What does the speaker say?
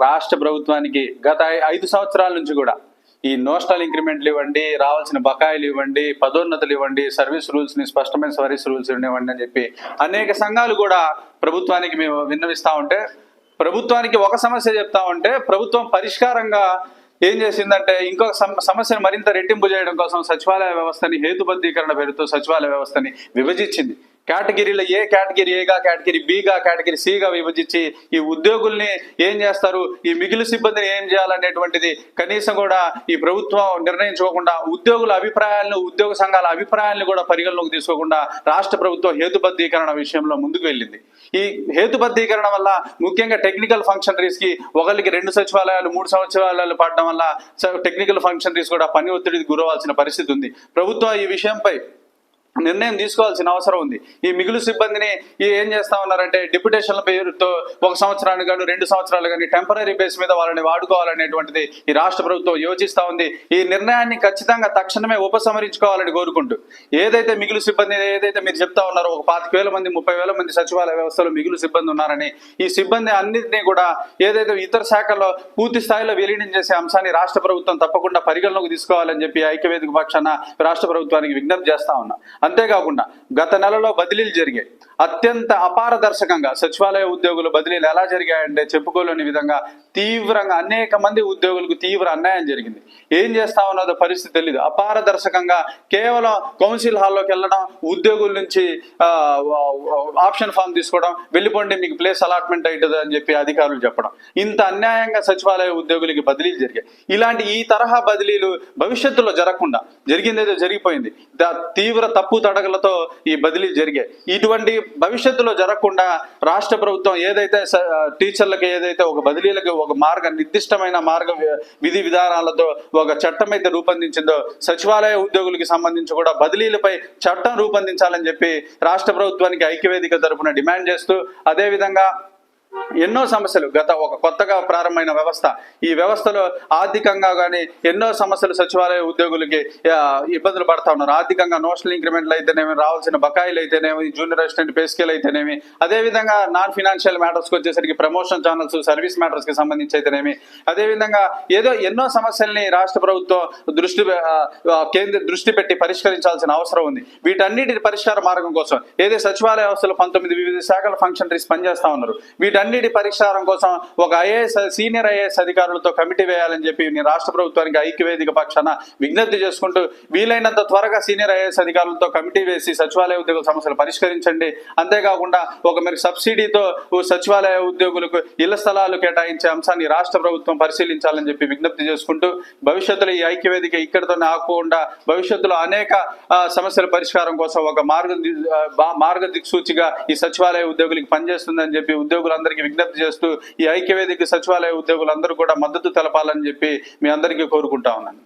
రాష్ట్ర ప్రభుత్వానికి గత ఐదు సంవత్సరాల నుంచి కూడా ఈ నోషనల్ ఇంక్రిమెంట్లు ఇవ్వండి రావాల్సిన బకాయిలు ఇవ్వండి పదోన్నతులు ఇవ్వండి సర్వీస్ రూల్స్ని స్పష్టమైన సర్వీస్ రూల్స్ ఇవ్వండి అని చెప్పి అనేక సంఘాలు కూడా ప్రభుత్వానికి మేము విన్నవిస్తా ఉంటే ప్రభుత్వానికి ఒక సమస్య చెప్తా ఉంటే ప్రభుత్వం పరిష్కారంగా ఏం చేసిందంటే ఇంకొక సమ- సమస్యను మరింత రెట్టింపు చేయడం కోసం సచివాలయ వ్యవస్థని హేతుబద్ధీకరణ పేరుతో సచివాలయ వ్యవస్థని విభజించింది. కేటగిరీలో ఏ కేటగిరీ ఏగా కేటగిరీ బిగా కేటగిరీ సిగా విభజించి ఈ ఉద్యోగుల్ని ఏం చేస్తారు? ఈ మిగిలి సిబ్బందిని ఏం చేయాలనేటువంటిది కనీసం కూడా ఈ ప్రభుత్వం నిర్ణయించుకోకుండా ఉద్యోగుల అభిప్రాయాలను ఉద్యోగ సంఘాల అభిప్రాయాలను కూడా పరిగణలోకి తీసుకోకుండా రాష్ట్ర ప్రభుత్వం హేతుబద్ధీకరణ విషయంలో ముందుకు వెళ్ళింది. ఈ హేతుబద్ధీకరణ వల్ల ముఖ్యంగా టెక్నికల్ ఫంక్షనరీస్కి ఒకరికి రెండు సచివాలయాలు మూడు సచివాలయాలు పడడం వల్ల టెక్నికల్ ఫంక్షనరీస్ కూడా పని ఒత్తిడికి గురవాల్సిన పరిస్థితి ఉంది. ప్రభుత్వం ఈ విషయంపై నిర్ణయం తీసుకోవాల్సిన అవసరం ఉంది. ఈ మిగులు సిబ్బందిని ఈ ఏం చేస్తా ఉన్నారంటే డిప్యుటేషన్ల పేరుతో ఒక సంవత్సరానికి కానీ రెండు సంవత్సరాలు కానీ టెంపరీ బేస్ మీద వాళ్ళని వాడుకోవాలనేటువంటిది ఈ రాష్ట్ర ప్రభుత్వం యోచిస్తా ఉంది. ఈ నిర్ణయాన్ని ఖచ్చితంగా తక్షణమే ఉపసంహరించుకోవాలని కోరుకుంటూ ఏదైతే మిగులు సిబ్బంది ఏదైతే మీరు చెప్తా ఉన్నారో ఒక పాతిక వేల మంది ముప్పై వేల మంది సచివాలయ వ్యవస్థలో మిగులు సిబ్బంది ఉన్నారని ఈ సిబ్బంది అన్నింటినీ కూడా ఏదైతే ఇతర శాఖల్లో పూర్తి స్థాయిలో విలీనం చేసే అంశాన్ని రాష్ట్ర ప్రభుత్వం తప్పకుండా పరిగణలోకి తీసుకోవాలని చెప్పి ఐక్యవేదిక పక్షాన రాష్ట్ర ప్రభుత్వానికి విజ్ఞప్తి చేస్తా ఉన్నా. అంతేకాకుండా గత నెలలో బదిలీలు జరిగాయి. అత్యంత అపారదర్శకంగా సచివాలయ ఉద్యోగుల బదిలీలు ఎలా జరిగాయంటే చెప్పుకోలేని విధంగా తీవ్రంగా అనేక మంది ఉద్యోగులకు తీవ్ర అన్యాయం జరిగింది. ఏం చేస్తా ఉన్నదో పరిస్థితి తెలియదు అపారదర్శకంగా కేవలం కౌన్సిల్ హాల్లోకి వెళ్ళడం ఉద్యోగుల నుంచి ఆప్షన్ ఫామ్ తీసుకోవడం వెళ్ళిపోండి మీకు ప్లేస్ అలాట్మెంట్ అవుతుంది అని చెప్పి అధికారులు చెప్పడం. ఇంత అన్యాయంగా సచివాలయ ఉద్యోగులకి బదిలీలు జరిగాయి. ఇలాంటి ఈ తరహా బదిలీలు భవిష్యత్తులో జరగకుండా జరిగిందేదో జరిగిపోయింది. తీవ్ర తప్పు తప్పు తడకలతో ఈ బదిలీ జరిగాయి. ఇటువంటి భవిష్యత్తులో జరగకుండా రాష్ట్ర ప్రభుత్వం ఏదైతే స- ఏదైతే ఒక బదిలీలకు ఒక మార్గ నిర్దిష్టమైన మార్గ విధి విధానాలతో ఒక చట్టం అయితే రూపొందించిందో సచివాలయ ఉద్యోగులకి సంబంధించి కూడా బదిలీలపై చట్టం రూపొందించాలని చెప్పి రాష్ట్ర ప్రభుత్వానికి ఐక్యవేదిక తరపున డిమాండ్ చేస్తూ అదేవిధంగా ఎన్నో సమస్యలు. గత ఒక కొత్తగా ప్రారంభమైన వ్యవస్థ. ఈ వ్యవస్థలో ఆర్థికంగా కానీ ఎన్నో సమస్యలు సచివాలయ ఉద్యోగులకి ఇబ్బందులు పడతా ఉన్నారు. ఆర్థికంగా నోషనల్ ఇంక్రిమెంట్లు అయితేనేమి రావాల్సిన బకాయిలు అయితేనేమి జూనియర్ అసిస్టెంట్ పే స్కేల్ అయితేనేమి అదేవిధంగా నాన్ ఫినాన్షియల్ మ్యాటర్స్కి వచ్చేసరికి ప్రమోషన్ ఛానల్స్ సర్వీస్ మ్యాటర్స్కి సంబంధించి అయితేనేమి అదేవిధంగా ఏదో ఎన్నో సమస్యల్ని రాష్ట్ర ప్రభుత్వం దృష్టి కేంద్ర దృష్టి పెట్టి పరిష్కరించాల్సిన అవసరం ఉంది. వీటన్నిటి పరిష్కార మార్గం కోసం ఏదో సచివాలయ వ్యవస్థలు పంతొమ్మిది వివిధ శాఖల ఫంక్షనరీస్ పనిచేస్తా ఉన్నారు. వీటన్నిటి పరిష్కారం కోసం ఒక ఐఏఎస్ సీనియర్ ఐఏఎస్ అధికారులతో కమిటీ వేయాలని చెప్పి నేను రాష్ట్ర ప్రభుత్వానికి ఐక్యవేదిక పక్షాన విజ్ఞప్తి చేసుకుంటూ వీలైనంత త్వరగా సీనియర్ ఐఏఎస్ అధికారులతో కమిటీ వేసి సచివాలయ ఉద్యోగుల సమస్యలు పరిష్కరించండి. అంతేకాకుండా ఒక మీరు సబ్సిడీతో సచివాలయ ఉద్యోగులకు ఇళ్ళ స్థలాలు కేటాయించే అంశాన్ని రాష్ట్ర ప్రభుత్వం పరిశీలించాలని చెప్పి విజ్ఞప్తి చేసుకుంటూ భవిష్యత్తులో ఈ ఐక్యవేదిక ఇక్కడితోనే ఆకుండా భవిష్యత్తులో అనేక సమస్యల పరిష్కారం కోసం ఒక మార్గ మార్గ దిక్సూచిగా ఈ సచివాలయ ఉద్యోగులకు పనిచేస్తుందని చెప్పి ఉద్యోగులందరికీ విజ్ఞప్తి చేస్తూ ఈ ఐక్యవేదిక సచివాలయ ఉద్యోగులందరూ కూడా మద్దతు తెలపాలని చెప్పి మీ అందరికీ కోరుకుంటా ఉన్నాను.